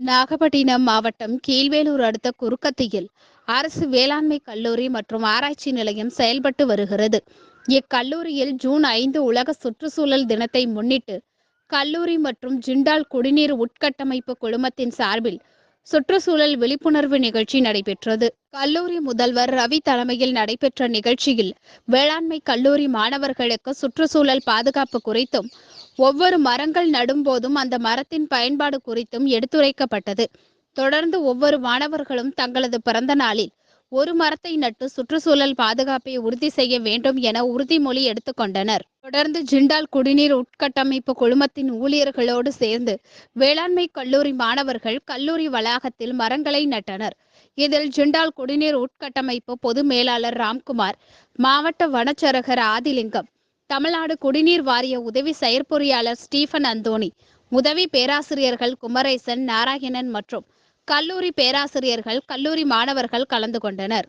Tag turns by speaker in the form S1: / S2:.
S1: நாகப்பட்டினம் மாவட்டம் கீழ்வேலூர் அடுத்த குறுக்கத்தியில் அரசு வேளாண்மை கல்லூரி மற்றும் ஆராய்ச்சி நிலையம் செயல்பட்டு வருகிறது. இக்கல்லூரியில் ஜூன் ஐந்து உலக சுற்றுச்சூழல் தினத்தை முன்னிட்டு கல்லூரி மற்றும் ஜிண்டால் குடிநீர் உட்கட்டமைப்பு குழுமத்தின் சார்பில் சுற்றுச்சூழல் விழிப்புணர்வு நிகழ்ச்சி நடைபெற்றது. கல்லூரி முதல்வர் ரவி தலைமையில் நடைபெற்ற நிகழ்ச்சியில் வேளாண்மை கல்லூரி மாணவர்களுக்கு சுற்றுச்சூழல் பாதுகாப்பு குறித்தும் ஒவ்வொரு மரங்கள் நடும்போதும் அந்த மரத்தின் பயன்பாடு குறித்தும் எடுத்துரைக்கப்பட்டது. தொடர்ந்து ஒவ்வொரு மாணவர்களும் தங்களது பிறந்த நாளில் ஒரு மரத்தை நட்டு சுற்றுச்சூழல் பாதுகாப்பை உறுதி செய்ய வேண்டும் என உறுதிமொழி எடுத்துக்கொண்டனர். தொடர்ந்து ஜிண்டால் குடிநீர் உட்கட்டமைப்பு குழுமத்தின் ஊழியர்களோடு சேர்ந்து வேளாண்மை கல்லூரி மாணவர்கள் கல்லூரி வளாகத்தில் மரங்களை நட்டனர். இதில் ஜிண்டால் குடிநீர் உட்கட்டமைப்பு பொது மேலாளர் ராம்குமார் மாவட்ட வனச்சரகர் ஆதிலிங்கம் தமிழ்நாடு குடிநீர் வாரிய உதவி செயற்பொறியாளர் ஸ்டீஃபன் அந்தோணி உதவி பேராசிரியர்கள் குமரேசன் நாராயணன் மற்றும் கல்லூரி பேராசிரியர்கள் கல்லூரி மாணவர்கள் கலந்து கொண்டனர்.